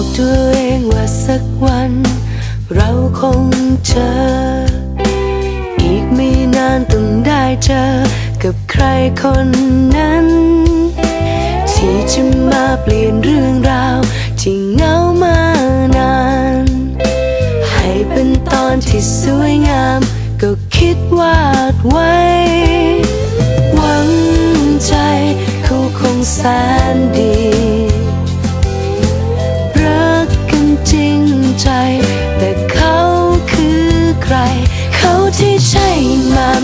บอกตัวเองว่าสักวัน เราคงเจอ อีกไม่นานต้องได้เจอ กับใครคนนั้น ที่จะมาเปลี่ยนเรื่องราวที่เงามานาน ให้เป็นตอนที่สวยงาม ก็คิดวาดไว้ หวังใจเขาคงแสนดี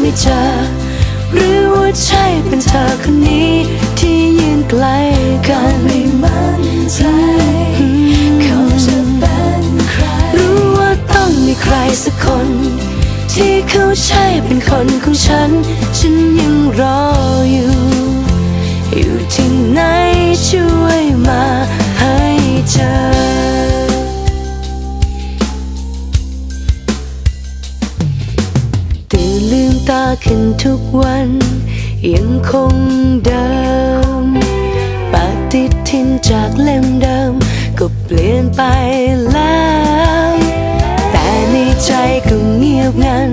ไม่เจอ หรือว่าใช่เป็นเธอคนนี้ที่ยืนไกลกันไม่มั่นใจเขาจะเป็นใคร รู้ว่าต้องมีใครสักคน ที่เขาใช่เป็นคนของฉัน ฉันยังรอ ขึ้นทุกวัน ยังคงเดิมปฏิทินจากเล่มเดิม ก็เปลี่ยนไปแล้ว แต่ในใจก็เงียบงัน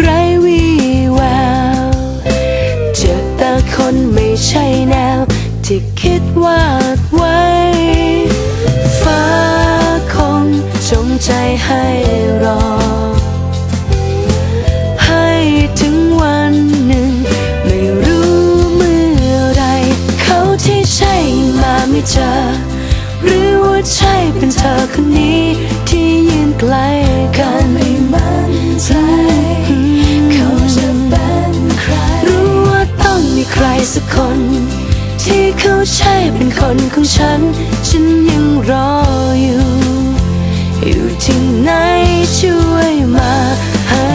ไรวี่แววเจอแต่คนไม่ใช่แนว ที่คิดวาดไว้ ฟ้าคงจงใจให้รอ ใช่เป็นเธอคนนี้ ที่ยืนไกลกันไม่มั่นใจเขาจะเป็นใคร รู้ว่าต้องมีใครสักคน ที่เขาใช่เป็นคนของฉัน ฉันยังรออยู่ อยู่ที่ไหนช่วยมาให้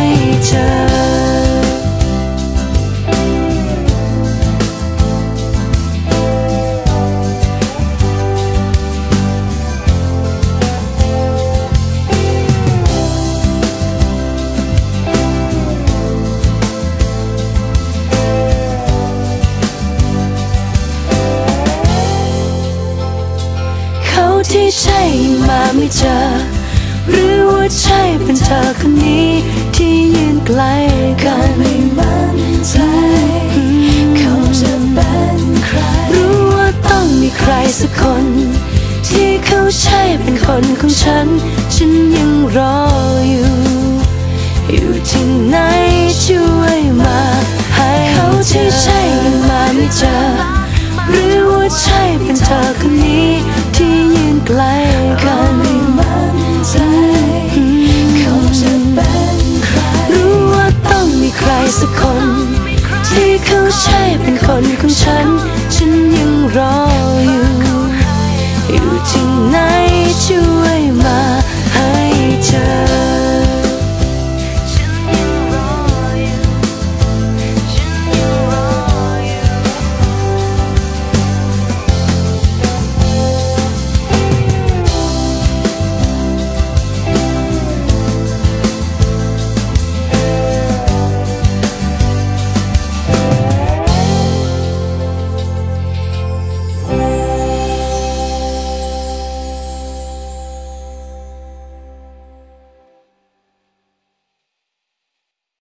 เจอ มาไม่เจอ หรือว่าใช่เป็นเธอคนนี้ ที่ยืนไกลกันไม่มั่นใจเขาจะเป็นใคร รู้ว่าต้องมีใครสักคน ที่เขาใช่เป็นคนของฉัน ฉันยังรออยู่ อยู่ที่ไหนช่วยมา ให้เขาที่ใช่ยังมาไม่เจอ หรือว่าใช่เป็นเธอคนนี้ที่ยืนไกล รออยู่ อยู่ที่ไหนช่วย